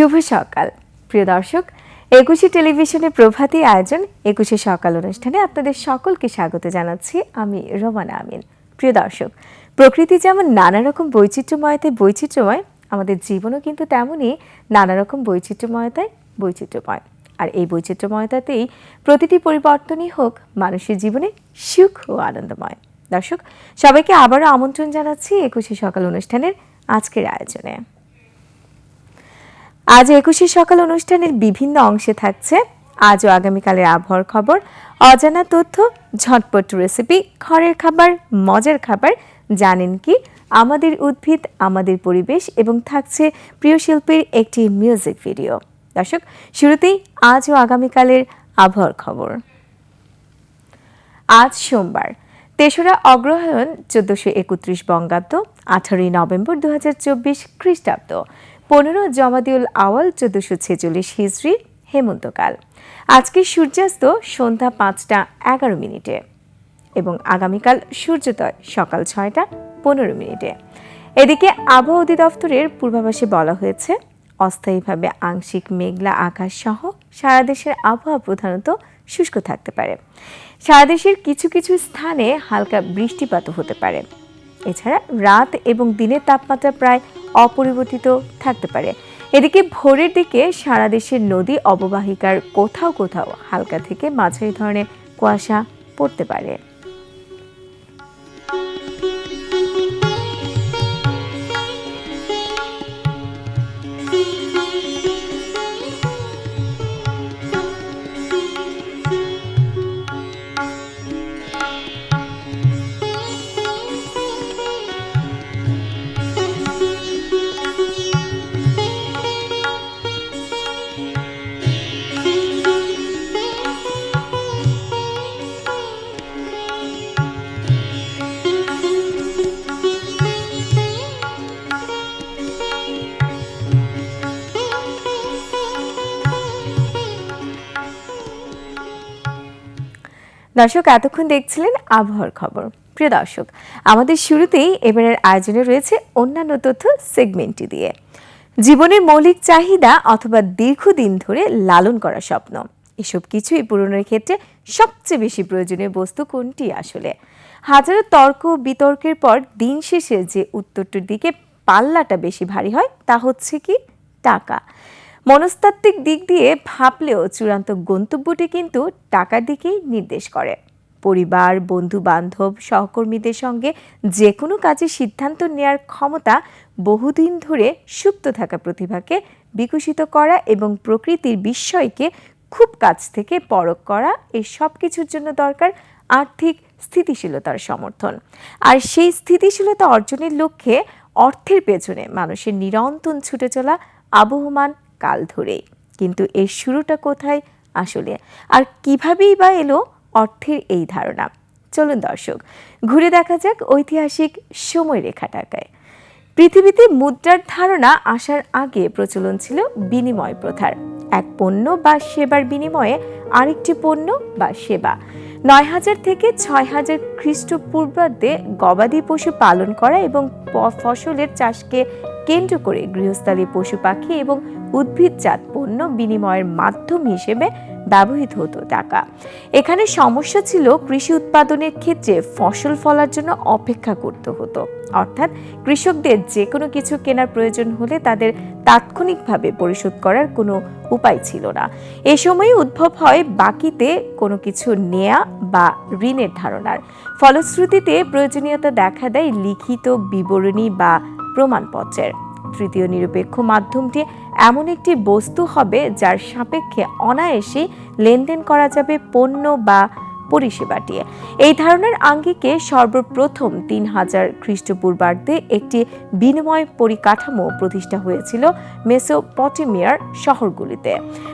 শুভ সকাল। প্রিয় দর্শক, একুশে টেলিভিশনে প্রভাতী আয়োজন একুশে সকাল অনুষ্ঠানে আপনাদের সকলকে স্বাগত জানাচ্ছি আমি রোমানা আমিন। প্রিয় দর্শক, প্রকৃতি যেমন নানা রকম বৈচিত্র্যময়তে বৈচিত্র্যময়, আমাদের জীবনও কিন্তু তেমনই নানা রকম বৈচিত্র্যময়তায় বৈচিত্র্যময়। আর এই বৈচিত্র্যময়তাতেই প্রতিটি পরিবর্তনই হোক, মানুষের জীবনে সুখ ও আনন্দময়। দর্শক, সবাইকে আবারও আমন্ত্রণ জানাচ্ছি একুশে সকাল অনুষ্ঠানের আজকের আয়োজনে। আজ একুশে সকাল অনুষ্ঠানের বিভিন্ন অংশে থাকছে আজ ও আগামীকালের আবহাওয়ার খবর, অজানা তথ্য, ঝটপট রেসিপি ঘরের খাবার, মজার খাবার, জানেন কি? আমাদের উদ্ভিদ, আমাদের পরিবেশ এবং থাকছে প্রিয় শিল্পীর একটি মিউজিক ভিডিও দর্শক, শুরুতেই আজ ও আগামীকালের আবহাওয়ার খবর। আজ সোমবার, তেসরা অগ্রহায়ণ চোদ্দশো একত্রিশ বঙ্গাব্দ, আঠারোই নভেম্বর দু হাজার চব্বিশ খ্রিস্টাব্দ। পনেরো জমাদিউল আওয়াল চোদ্দশো ছেচল্লিশ হিজড়ি হেমন্তকাল। আজকে সূর্যাস্ত সন্ধ্যা পাঁচটা এগারো মিনিটে এবং আগামীকাল সূর্যোদয় সকাল ছয়টা পনেরো মিনিটে। এদিকে আবহাওয়া অধিদপ্তরের পূর্বাভাসে বলা হয়েছে, অস্থায়ীভাবে আংশিক মেঘলা আকাশ সহ সারা দেশের আবহাওয়া প্রধানত শুষ্ক থাকতে পারে। সারা দেশের কিছু কিছু স্থানে হালকা বৃষ্টিপাতও হতে পারে। এছাড়া রাত এবং দিনের তাপমাত্রা প্রায় অপরিবর্তিত থাকতে পারে। এদিকে ভোরের দিকে সারা দেশের নদী অববাহিকার কোথাও কোথাও হালকা থেকে মাঝারি ধরনের কুয়াশা পড়তে পারে। দর্শক, এতক্ষণ দেখছিলেন আবহাওয়ার খবর। প্রিয় দর্শক, আমাদের শুরুতেই এবারের আয়োজনে রয়েছে অন্যান্য তথ্য সেগমেন্টটি দিয়ে। জীবনের মৌলিক চাহিদা অথবা দীর্ঘদিন ধরে লালন করা স্বপ্ন। এসব কিছুই পূরণের ক্ষেত্রে সবচেয়ে বেশি প্রয়োজনীয় বস্তু কোনটি আসলে? হাজারো তর্ক বিতর্কের পর দিন শেষে যে উত্তরটির দিকে পাল্লাটা বেশি ভারী হয়, তা হচ্ছে কি? টাকা। মনস্তাত্ত্বিক দিক দিয়ে ভাবলেও চূড়ান্ত গন্তব্যটি কিন্তু টাকার দিকেই নির্দেশ করে। পরিবার বন্ধু বান্ধব সহকর্মীদের সঙ্গে যে কোনো কাজে সিদ্ধান্ত নেওয়ার ক্ষমতা বহুদিন ধরে সুপ্ত থাকা প্রতিভাকে বিকশিত করা এবং প্রকৃতির বিস্ময়কে খুব কাছ থেকে পরখ করা এই সব কিছুর জন্য দরকার আর্থিক স্থিতিশীলতার সমর্থন। আর সেই স্থিতিশীলতা অর্জনের লক্ষ্যে অর্থের পেছনে মানুষের নিরন্তন ছুটে চলা আবহমান কাল ধরেই। কিন্তু এর শুরুটা কোথায়? আসলে আর কিভাবেই বা এলো অর্থের এই ধারণা? চলুন দর্শক, ঘুরে দেখা যাক ঐতিহাসিক সময় রেখাটাকায় পৃথিবীতে মুদ্রার ধারণা আসার আগে প্রচলন ছিল বিনিময় প্রথার। এক পণ্য বা সেবার বিনিময়ে আরেকটি পণ্য বা সেবা। নয় হাজার থেকে ছয় হাজার খ্রিস্টপূর্বাব্দে গবাদি পশু পালন করা এবং ফসলের চাষকে কেন্দ্র করে গৃহস্থালী পশু পাখি এবং উদ্ভিদজাত পণ্য বিনিময়ের মাধ্যম হিসেবে ব্যবহৃত হতো টাকা। এখানে সমস্যা ছিল কৃষি উৎপাদনের ক্ষেত্রে ফসল ফলার জন্য অপেক্ষা করতে হতো। অর্থাৎ কৃষকদের যে কোনো কিছু কেনার প্রয়োজন হলে তাদের তাৎক্ষণিকভাবে পরিশোধ করার কোনো উপায় ছিল না। এ সময় উদ্ভব হয় বাকিতে কোনো কিছু নেয়া বা ঋণের ধারণার। ফলশ্রুতিতে প্রয়োজনীয়তা দেখা দেয় লিখিত বিবরণী বা প্রমাণপত্রের। তৃতীয় নিরপেক্ষ মাধ্যমটি এমন একটি বস্তু হবে যার সাপেক্ষে অনায়াসেই লেনদেন করা যাবে পণ্য বা পরিষেবাটি। এই ধারণার আঙ্গিকে সর্বপ্রথম তিন হাজার খ্রিস্টপূর্বাব্দে একটি বিনিময় পরিকাঠামো প্রতিষ্ঠা হয়েছিল মেসোপটেমিয়ার শহরগুলিতে।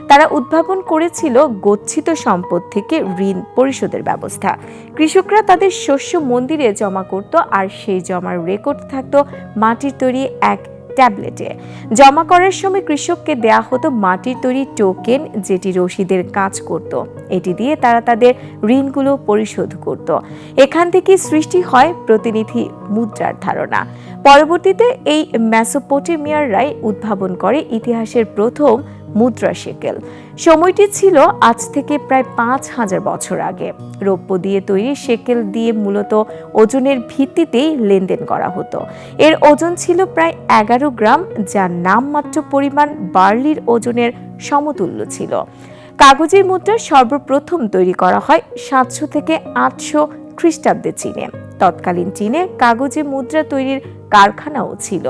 তারা উদ্ভাবন করেছিল গচ্ছিত সম্পদ থেকে ঋণ পরিশোধের ব্যবস্থা। কৃষকরা তাদের শস্য মন্দিরে জমা করত আর সেই জমার রেকর্ড থাকত মাটির তৈরি এক ট্যাবলেটে। জমা করার সময় কৃষককে দেয়া হতো মাটির তৈরি টোকেন যেটি রশিদের কাজ করত। এটি দিয়ে তারা তাদের ঋণগুলো পরিশোধ করত। এখান থেকে সৃষ্টি হয় প্রতিনিধি মুদ্রার ধারণা। পরবর্তীতে এই ম্যাসোপোটেমিয়াররাই উদ্ভাবন করে ইতিহাসের প্রথম মুদ্রা শেকেল সময়টি ছিল আজ থেকে প্রায় পাঁচ হাজার বছর আগে। রৌপ্য দিয়ে তৈরি শেকেল দিয়ে মূলত ওজনের ভিত্তিতেই লেনদেন করা হতো। এর ওজন ছিল প্রায় এগারো গ্রাম যা নামমাত্র পরিমাণ বার্লির ওজনের সমতুল্য ছিল। কাগজের মুদ্রা সর্বপ্রথম তৈরি করা হয় সাতশো থেকে আটশো খ্রিস্টাব্দে চীনে। তৎকালীন চীনে কাগজে মুদ্রা তৈরির কারখানাও ছিল।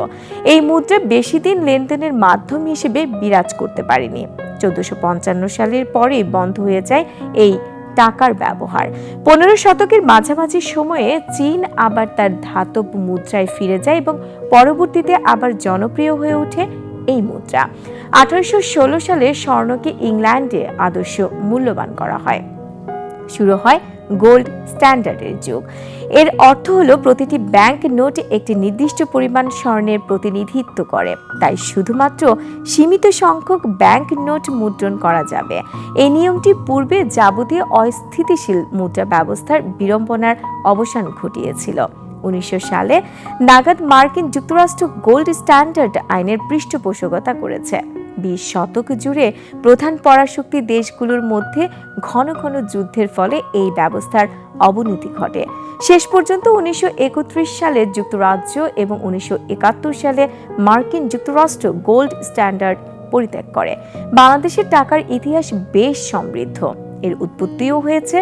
এই মুদ্রা বেশি দিন লেনদেনের মাধ্যম হিসেবে বিরাজ করতে পারেনি। চোদ্দশো পঞ্চান্ন সালের পরে বন্ধ হয়ে যায় এই টাকার ব্যবহার। পনেরো শতকের মাঝামাঝি সময়ে চীন আবার তার ধাতব মুদ্রায় ফিরে যায় এবং পরবর্তীতে আবার জনপ্রিয় হয়ে ওঠে এই মুদ্রা। আঠারোশো ষোলো সালে স্বর্ণকে ইংল্যান্ডে আদর্শ মূল্যবান করা হয়। শুরু হয় গোল্ড স্ট্যান্ডার্ডের যুগ। এর অর্থ হলো প্রতিটি ব্যাংক নোট একটি নির্দিষ্ট পরিমাণ স্বর্ণের প্রতিনিধিত্ব করে। তাই শুধুমাত্র সীমিত সংখ্যক ব্যাংক নোট মুদ্রণ করা যাবে। এই নিয়মটি পূর্বে যাবতীয় অস্থিতিশীল মুদ্রা ব্যবস্থার বিড়ম্বনার অবসান ঘটিয়েছিল। উনিশশো সালে নাগাদ মার্কিন যুক্তরাষ্ট্র গোল্ড স্ট্যান্ডার্ড আইনের পৃষ্ঠপোষকতা করেছে। বিশ শতক জুড়ে প্রধান পরাশক্তি দেশগুলোর মধ্যে ঘন ঘন যুদ্ধের ফলে এই ব্যবস্থার অবনতি ঘটে। শেষ পর্যন্ত উনিশশো একত্রিশ সালে যুক্তরাজ্য এবং উনিশশো একাত্তর সালে মার্কিন যুক্তরাষ্ট্র গোল্ড স্ট্যান্ডার্ড পরিত্যাগ করে। বাংলাদেশের টাকার ইতিহাস বেশ সমৃদ্ধ। এর উৎপত্তিও হয়েছে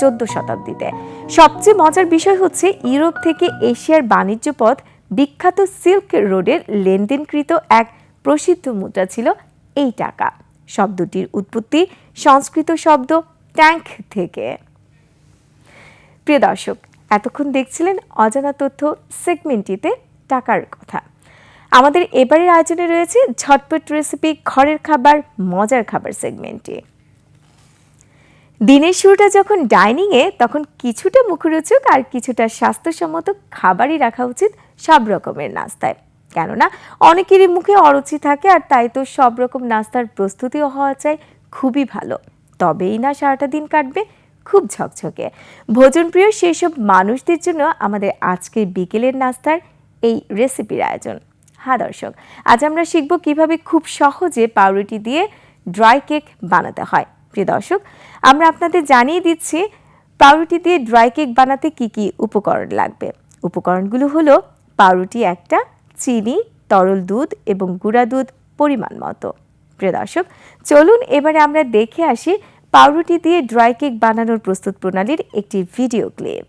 চোদ্দ শতাব্দীতে। সবচেয়ে মজার বিষয় হচ্ছে ইউরোপ থেকে এশিয়ার বাণিজ্য পথ বিখ্যাত সিল্ক রোডের লেনদেনকৃত এক প্রসিদ্ধ মুদ্রা ছিল এই টাকা। শব্দটির উৎপত্তি সংস্কৃত শব্দ ট্যাঙ্ক থেকে। প্রিয় দর্শক, এতক্ষণ দেখছিলেন অজানা তথ্য সেগমেন্টটিতে টাকার কথা। আমাদের এবারের আয়োজনে রয়েছে ঝটপট রেসিপি ঘরের খাবার, মজার খাবার সেগমেন্টে দিনের শুরুটা যখন ডাইনিংয়ে তখন কিছুটা মুখরোচক আর কিছুটা স্বাস্থ্যসম্মত খাবারই রাখা উচিত সব রকমের নাস্তায়। কেননা অনেকেরই মুখে অরুচি থাকে আর তাই তো সব রকম নাস্তার প্রস্তুতিও হওয়া চাই, খুবই ভালো। তবেই না সারাটা দিন কাটবে, খুব ঝকঝকে। ভোজনপ্রিয় সেসব মানুষদের জন্য আমাদের আজকের বিকেলের নাস্তার এই রেসিপির আয়োজন। হ্যাঁ দর্শক, আজ আমরা শিখব কীভাবে খুব সহজে পাউরুটি দিয়ে ড্রাই কেক বানাতে হয়। প্রিয় দর্শক, আমরা আপনাদের জানিয়ে দিচ্ছি পাউরুটি দিয়ে ড্রাই কেক বানাতে কি কি উপকরণ লাগবে। উপকরণগুলো হলো পাউরুটি একটা চিনি, তরল দুধ এবং গুঁড়া দুধ পরিমাণ মতো। প্রিয় দর্শক, চলুন এবারে আমরা দেখে আসি পাউরুটি দিয়ে ড্রাই কেক বানানোর প্রস্তুত প্রণালীর একটি ভিডিও ক্লিপ।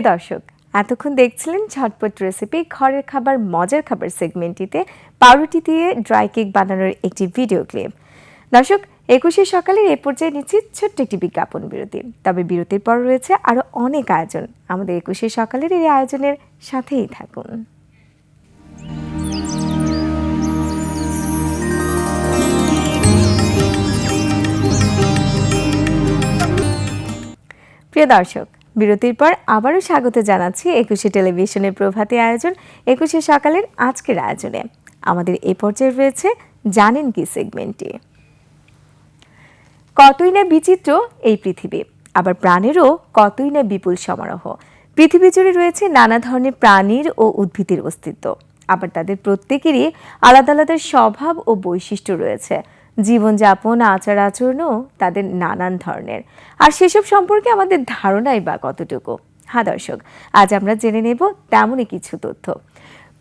প্রিয় দর্শক, এতক্ষণ দেখছিলেন ঝটপট রেসিপি ঘরের খাবার, মজার খাবার সেগমেন্টটিতে পাউরুটি দিয়ে ড্রাই কেক বানানোর একটি ভিডিও ক্লিপ দর্শক, একুশে সকালের এ পর্যায়ে নিচ্ছি ছোট্ট একটি বিজ্ঞাপন বিরতি। তবে বিরতির পর রয়েছে আরও অনেক আয়োজন। আমাদের একুশে সকালের এই আয়োজনের সাথেই থাকুন। প্রিয় দর্শক বিরতির পর আবারও স্বাগত জানাচ্ছি একুশে টেলিভিশনের প্রভাতী আয়োজন একুশে সকালের আজকের আয়োজনে। আমাদের এ পর্যায়ে রয়েছে জানেন কি সেগমেন্টটি। কতই না বিচিত্র এই পৃথিবী, আবার প্রাণেরও কতই না বিপুল সমারোহ। পৃথিবী জুড়ে রয়েছে নানা ধরনের প্রাণীর ও উদ্ভিদের অস্তিত্ব, আবার তাদের প্রত্যেকেরই আলাদা আলাদা স্বভাব ও বৈশিষ্ট্য রয়েছে। জীবনযাপন আচার আচরণও তাদের নানান ধরনের। আর সেসব সম্পর্কে আমাদের ধারণাই বা কতটুকু? হ্যাঁ দর্শক, আজ আমরা জেনে নেব তেমনই কিছু তথ্য।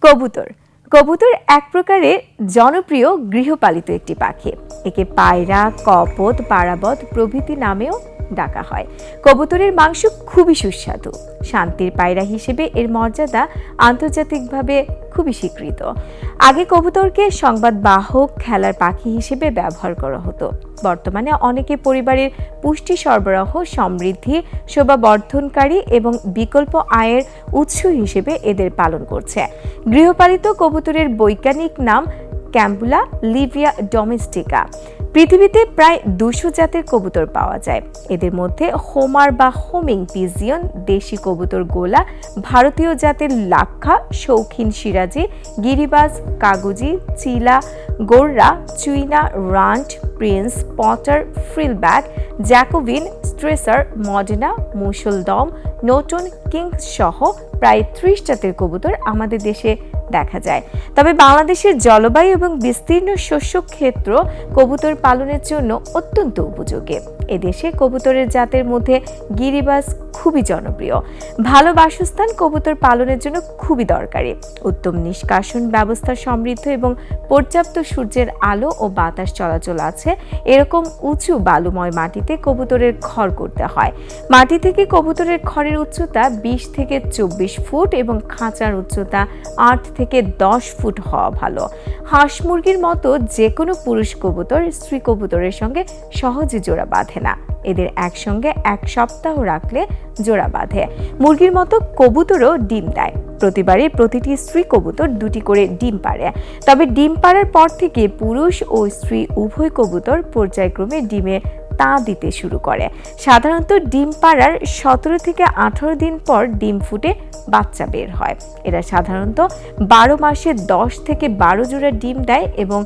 কবুতর। কবুতর এক প্রকারে জনপ্রিয় গৃহপালিত একটি পাখি। একে পায়রা, কপত, পারাবত প্রভৃতি নামেও ডাকা হয়। কবুতরের মাংস খুবই সুস্বাদু। শান্তির পায়রা হিসেবে এর মর্যাদা আন্তর্জাতিকভাবে খুবই স্বীকৃত। আগে কবুতরকে সংবাদ বাহক, খেলার পাখি হিসেবে ব্যবহার করা হতো। বর্তমানে অনেকে পরিবারের পুষ্টি সরবরাহ, সমৃদ্ধি শোভা বর্ধনকারী এবং বিকল্প আয়ের উৎস হিসেবে এদের পালন করছে। গৃহপালিত কবুতরের বৈজ্ঞানিক নাম ক্যাম্বুলা লিভিয়া ডোমেস্টিকা। পৃথিবীতে প্রায় দুশো জাতের কবুতর পাওয়া যায়। এদের মধ্যে হোমার বা হোমিং পিজিয়ন, দেশি কবুতর গোলা, ভারতীয় জাতের লাক্ষা, শৌখিন সিরাজি, গিরিবাজ, কাগুজি, চিলা, গোররা, চুইনা, runt prince pouter frillback, jacobin, strasser, Modena মুসলদম নোটন কিংস সহ প্রায় ত্রিশ জাতের কবুতর আমাদের দেশে দেখা যায়। তবে বাংলাদেশের জলবায়ু এবং বিস্তীর্ণ শস্য ক্ষেত্র কবুতর পালনের জন্য অত্যন্ত উপযোগী। এদেশে কবুতরের জাতের মধ্যে গিরিবাস খুবই জনপ্রিয়। ভালো বাসস্থান কবুতর পালনের জন্য খুবই দরকারি। উত্তম নিষ্কাশন ব্যবস্থা সমৃদ্ধ এবং পর্যাপ্ত সূর্যের আলো ও বাতাস চলাচল আছে এরকম উঁচু বালুময় মাটিতে কবুতরের ঘর করতে হয়। মাটি থেকে কবুতরের ঘরের উচ্চতা বিশ থেকে চব্বিশ ফুট এবং খাঁচার উচ্চতা আট থেকে দশ ফুট হওয়া ভালো। হাঁস মুরগির মতো যে কোনো পুরুষ কবুতর স্ত্রী কবুতরের সঙ্গে সহজে জোড়া বাঁধে না। এদের একসঙ্গে এক সপ্তাহ রাখলে জোড়া বাঁধে। মুরগির মতো কবুতরও ডিম দেয়। প্রতিবারই প্রতিটি স্ত্রী কবুতর দুটি করে ডিম পারে তবে ডিম পাড়ার পর থেকে পুরুষ ও স্ত্রী উভয় কবুতর পর্যায়ক্রমে ডিমে তা দিতে শুরু করে। সাধারণত ডিম পাড়ার সতেরো থেকে আঠারো দিন পর ডিম ফুটে বাচ্চা বের হয়। এরা সাধারণত বারো মাসে দশ থেকে বারো জোড়া ডিম দেয় এবং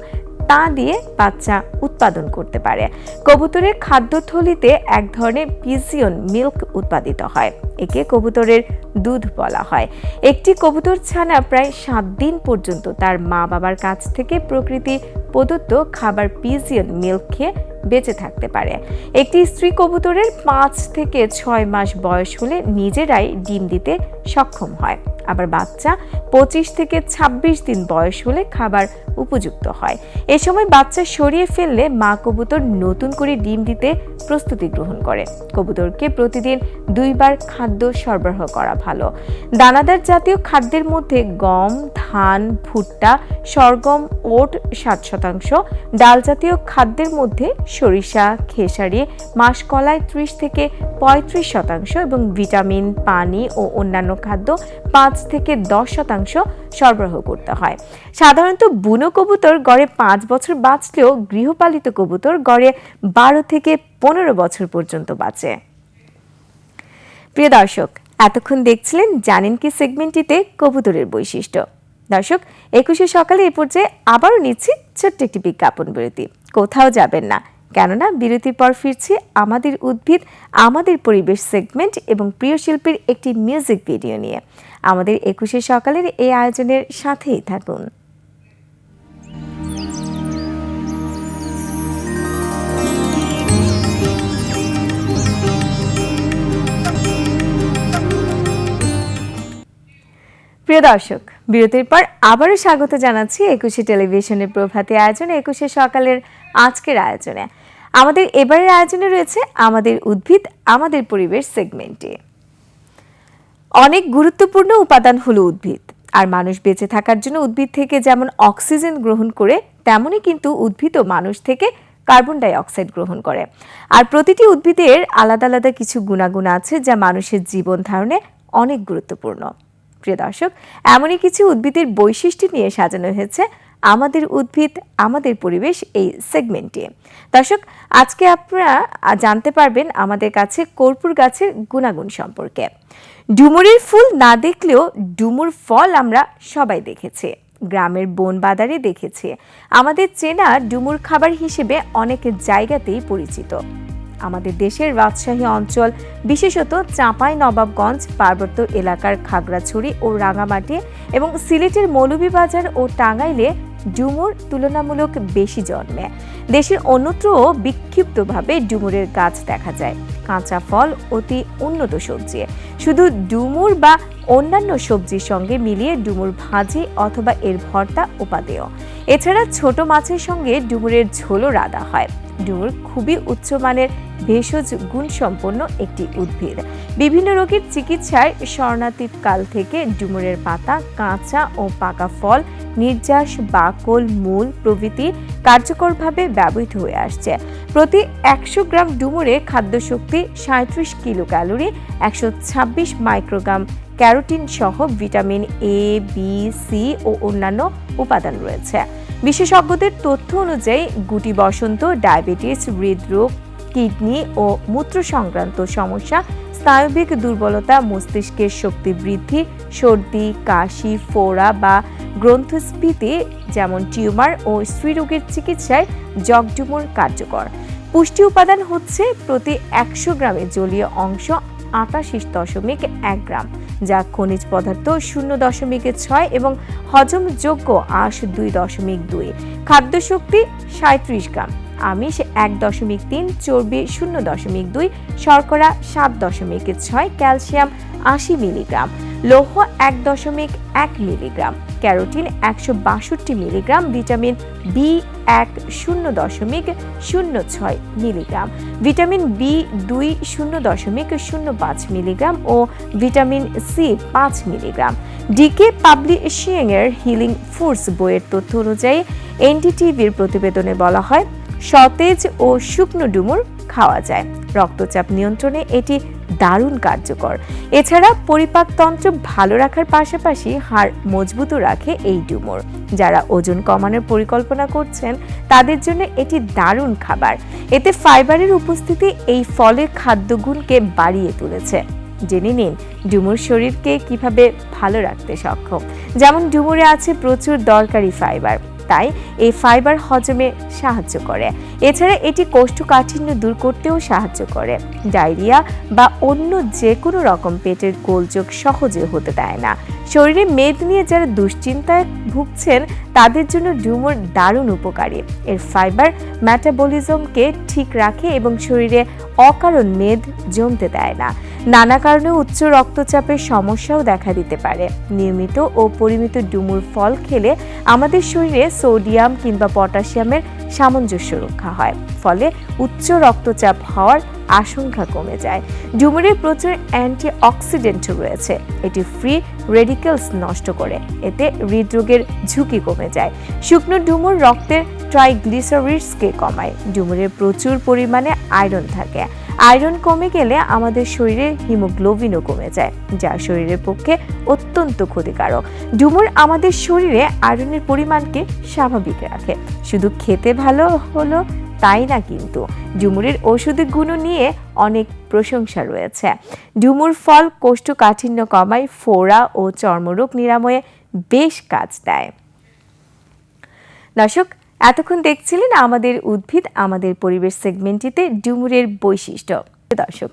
তা দিয়ে বাচ্চা উৎপাদন করতে পারে। কবুতরের খাদ্যথলিতে এক ধরনের পিজিয়ন মিল্ক উৎপাদিত হয়, একে কবুতরের দুধ বলা হয়। একটি কবুতর ছানা প্রায় সাত দিন পর্যন্ত তার মা বাবার কাছ থেকে প্রকৃতি প্রদত্ত খাবার পিজিয়ন মিল্ক খেয়ে বেঁচে থাকতে পারে। একটি স্ত্রী কবুতরের পাঁচ থেকে ছয় মাস বয়স হলে নিজেরাই ডিম দিতে সক্ষম হয়। আবার বাচ্চা পঁচিশ থেকে ২৬ দিন বয়স হলে খাবার উপযুক্ত হয়। এ সময় বাচ্চা সরিয়ে ফেললে মা কবুতর নতুন করে ডিম দিতে প্রস্তুতি গ্রহণ করে। কবুতরকে প্রতিদিন দুইবার খাদ্য সরবরাহ করা ভালো। দানাদার জাতীয় খাদ্যের মধ্যে গম, ধান, ভুট্টা, সরগম, ওট সাত শতাংশ। ডাল জাতীয় খাদ্যের মধ্যে সরিষা, খেসারি, মাসকলাই ত্রিশ থেকে পঁয়ত্রিশ শতাংশ এবং ভিটামিন, পানি ও অন্যান্য খাদ্য পাঁচ থেকে দশ শতাংশ সরবরাহ করতে হয়। সাধারণত বুনো কবুতর গড়ে পাঁচ বছর বাঁচলেও গৃহপালিত কবুতর গড়ে বারো থেকে পনেরো বছর পর্যন্ত বাঁচে। প্রিয় দর্শক, এতক্ষণ দেখছিলেন জানেন কি সেগমেন্টটিতে কবুতরের বৈশিষ্ট্য। দর্শক, একুশে সকালে এ পর্যায়ে আবারও নিচ্ছি ছোট্ট একটি বিজ্ঞাপন বিরতি। কোথাও যাবেন না। কেননা বিরতির পর ফিরছি আমাদের উদ্ভিদ, আমাদের পরিবেশ সেগমেন্ট এবং প্রিয় শিল্পীর একটি মিউজিক ভিডিও নিয়ে। আমাদের একুশে সকালের এই আয়োজনের সাথেই থাকুন। প্রিয় দর্শক, বিরতির পর আবারও স্বাগত জানাচ্ছি একুশে টেলিভিশনের প্রভাতী আয়োজনে একুশে সকালের আজকের আয়োজনে। আমাদের এবারের আয়োজনে রয়েছে আমাদের উদ্ভিদ, আমাদের পরিবেশ সেগমেন্টে। অনেক গুরুত্বপূর্ণ উপাদান হলো উদ্ভিদ। আর মানুষ বেঁচে থাকার জন্য উদ্ভিদ থেকে যেমন অক্সিজেন গ্রহণ করে, তেমনই কিন্তু উদ্ভিদও মানুষ থেকে কার্বন ডাই অক্সাইড গ্রহণ করে। আর প্রতিটি উদ্ভিদের আলাদা আলাদা কিছু গুণাগুণ আছে যা মানুষের জীবন ধারণে অনেক গুরুত্বপূর্ণ। প্রিয় দর্শক, এমনই কিছু উদ্ভিদের বৈশিষ্ট্য নিয়ে সাজানো হয়েছে আমাদের উদ্ভিদ, আমাদের পরিবেশ এই সেগমেন্টে দর্শক, আজকে আপনারা জানতে পারবেন আমাদের কাছে কর্পূর গাছের গুণাগুণ সম্পর্কে। ডুমুরের ফুল না দেখলেও ডুমুর ফল আমরা সবাই দেখেছি। গ্রামের বন বাদারে দেখেছি। আমাদের চেনা ডুমুর খাবার হিসেবে অনেক জায়গাতেই পরিচিত। আমাদের দেশের রাজশাহী অঞ্চল, বিশেষত চাঁপাই, নবাবগঞ্জ, পার্বত্য এলাকার খাগড়াছড়ি ও রাঙামাটি এবং সিলেটের মৌলভীবাজার ও টাঙ্গাইলে ডুমুর তুলনামূলক বেশি জন্মে। দেশের অন্যত্রও বিক্ষিপ্তভাবে ডুমুরের গাছ দেখা যায়। কাঁচা ফল অতি উন্নত সবজি। শুধু ডুমুর বা অন্যান্য সবজির সঙ্গে মিলিয়ে ডুমুর ভাজি অথবা এর ভর্তা উপাদেয়। এছাড়া ছোট মাছের সঙ্গে ডুমুরের ঝোলও রাঁধা হয়। ডুমুর খুবই উচ্চমানের ভেষজ গুণসম্পন্ন একটি উদ্ভিদ। বিভিন্ন রোগের চিকিৎসায় স্বর্ণাতীত কাল থেকে ডুমুরের পাতা, কাঁচা ও পাকা ফল, নির্যাস, বাকল, মূল প্রভৃতি কার্যকরভাবে ব্যবহৃত হয়ে আসছে। প্রতি একশো গ্রাম ডুমুরে খাদ্যশক্তি সাঁত্রিশ কিলো ক্যালোরি একশো ছাব্বিশ মাইক্রোগ্রাম ক্যারোটিন সহ ভিটামিন এ বি সি ও অন্যান্য উপাদান রয়েছে। বিশেষজ্ঞদের তথ্য অনুযায়ী গুটি বসন্ত, ডায়াবেটিস, হৃদরোগ, কিডনি ও মূত্র সংক্রান্ত সমস্যা, স্নায়বিক দুর্বলতা, মস্তিষ্কের শক্তি বৃদ্ধি, সর্দি, কাশি, ফোড়া বা গ্রন্থস্ফীতি, যেমন টিউমার ও স্ত্রীরোগের চিকিৎসায় জগডুমুর কার্যকর। পুষ্টি উপাদান হচ্ছে প্রতি একশো গ্রামে জলীয় অংশ আটাশি দশমিক এক গ্রাম। যা খনিজ পদার্থ শূন্য দশমিক ছয় এবং হজমযোগ্য আঁশ দুই দশমিক দুই। খাদ্যশক্তি সাঁত্রিশ গ্রাম। আমিষ এক দশমিক তিন, চর্বি শূন্য দশমিক দুই, শর্করা সাত দশমিক ছয়, ক্যালসিয়াম আশি মিলিগ্রাম, লৌহ এক দশমিক এক মিলিগ্রাম, ক্যারোটিন একশো বাষট্টি মিলিগ্রাম, ভিটামিন বি এক শূন্য দশমিক শূন্য ছয় মিলিগ্রাম, ভিটামিন বি দুই শূন্য দশমিক শূন্য পাঁচ মিলিগ্রাম ও ভিটামিন সি পাঁচ মিলিগ্রাম। ডিকে পাবলিশিং এর হিলিং ফুডস বইয়ের তথ্য অনুযায়ী এনডিটিভির প্রতিবেদনে বলা হয় সতেজ ও শুকনো ডুমুর খাওয়া যায়। রক্তচাপ নিয়ন্ত্রণে এটি দারুণ কার্যকর। এছাড়া পরিপাকতন্ত্র ভালো রাখার পাশাপাশি হাড় মজবুতও রাখে এই ডুমুর। যারা ওজন কমানোর পরিকল্পনা করছেন, তাদের জন্য এটি দারুণ খাবার। এতে ফাইবারের উপস্থিতি এই ফলের খাদ্যগুণকে বাড়িয়ে তুলেছে। জেনে নিন, ডুমুর শরীরকে কীভাবে ভালো রাখতে সক্ষম। যেমন, ডুমুরে আছে প্রচুর দরকারি ফাইবার। তাই এই ফাইবার হজমে সাহায্য করে। এছাড়া এটি কোষ্ঠকাঠিন্য দূর করতেও সাহায্য করে। ডায়রিয়া বা অন্য যে কোনো রকম পেটের গোলযোগ সহজে হতে দেয় না। শরীরে মেদ নিয়ে যারা দুশ্চিন্তায় ভুগছেন, তাদের জন্য ডুমুর দারুণ উপকারী। এর ফাইবার ম্যাটাবলিজমকে ঠিক রাখে এবং শরীরে অকারণ মেদ জমতে দেয় না। নানা কারণে উচ্চ রক্তচাপের সমস্যাও দেখা দিতে পারে। নিয়মিত ও পরিমিত ডুমুর ফল খেলে আমাদের শরীরে সোডিয়াম কিংবা পটাশিয়ামের সামঞ্জস্য রক্ষা হয়। ফলে উচ্চ রক্তচাপ হওয়ার আশঙ্কা কমে যায়। ডুমুরে প্রচুর অ্যান্টি অক্সিডেন্ট রয়েছে। এটি ফ্রি রেডিকেলস নষ্ট করে। এতে হৃদরোগের ঝুঁকি কমে যায়। শুকনো ডুমুর রক্তের ট্রাইগ্লিসারিডসকে কমায়। ডুমুরে প্রচুর পরিমাণে আয়রন থাকে। আয়রন কমে গেলে আমাদের শরীরে হিমোগ্লোবিনও কমে যায়, যা শরীরের পক্ষে অত্যন্ত ক্ষতিকারক। ডুমুর আমাদের শরীরে আয়রনের পরিমাণকে স্বাভাবিক রাখে। শুধু খেতে ভালো হলো তাই না কিন্তু? ডুমুরের ঔষধি গুণ নিয়ে অনেক প্রশংসা রয়েছে। ডুমুর ফল কোষ্ঠকাঠিন্য কমায়, ফোড়া ও চর্মরোগ নিরাময়ে বেশ কাজ দেয়। দর্শক এতক্ষণ দেখছিলেন আমাদের উদ্ভিদ, আমাদের পরিবেশ সেগমেন্টটিতে ডুমুরের বৈশিষ্ট্য। দর্শক,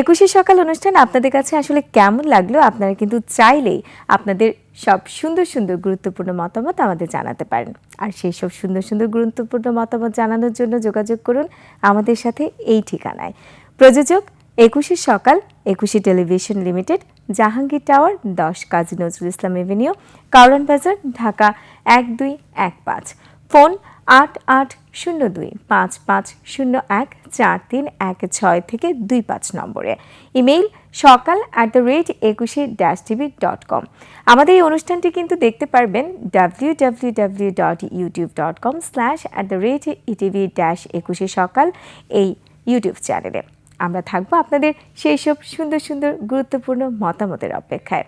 একুশে সকাল অনুষ্ঠান আপনাদের কাছে আসলে কেমন লাগল? আপনারা কিন্তু চাইলেই আপনাদের সব সুন্দর সুন্দর গুরুত্বপূর্ণ মতামত আমাদের জানাতে পারেন। আর সেই সব সুন্দর সুন্দর গুরুত্বপূর্ণ মতামত জানানোর জন্য যোগাযোগ করুন আমাদের সাথে এই ঠিকানায়। প্রযোজক, একুশে সকাল, একুশে টেলিভিশন লিমিটেড, জাহাঙ্গীর টাওয়ার, দশ কাজী নজরুল ইসলাম এভিনিউ কারওয়ান বাজার, ঢাকা এক দুই এক পাঁচ। ফোন আট আট শূন্য দুই, পাঁচ পাঁচ শূন্য এক চার তিন এক ছয় থেকে দুই পাঁচ নম্বরে। Email Sakal at the rate Ekushey dash TV dot com আমাদের এই অনুষ্ঠানটি কিন্তু দেখতে পারবেন W W W dot YouTube dot com slash at the rate ETV dash Ekushey Sakal এই ইউটিউব চ্যানেলে আমরা থাকব আপনাদের সেই সব সুন্দর সুন্দর গুরুত্বপূর্ণ মতামতের অপেক্ষায়।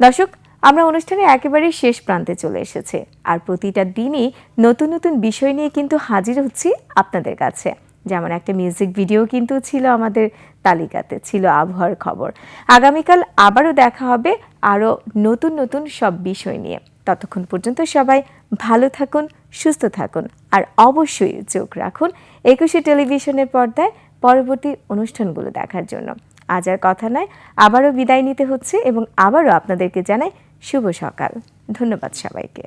দর্শক আমরা অনুষ্ঠানের একেবারেই শেষ প্রান্তে চলে এসেছে। আর প্রতিটা দিনই নতুন নতুন বিষয় নিয়ে কিন্তু হাজির হচ্ছি আপনাদের কাছে। যেমন একটা মিউজিক ভিডিও কিন্তু ছিল আমাদের তালিকাতে, ছিল আবহাওয়ার খবর। আগামীকাল আবারও দেখা হবে আরও নতুন নতুন সব বিষয় নিয়ে। ততক্ষণ পর্যন্ত সবাই ভালো থাকুন, সুস্থ থাকুন, আর অবশ্যই চোখ রাখুন একুশে টেলিভিশনের পর্দায় পরবর্তী অনুষ্ঠানগুলো দেখার জন্য। আজ আর কথা নয়, আবারও বিদায় নিতে হচ্ছে এবং আবারও আপনাদেরকে জানাই শুভ সকাল। ধন্যবাদ সবাইকে।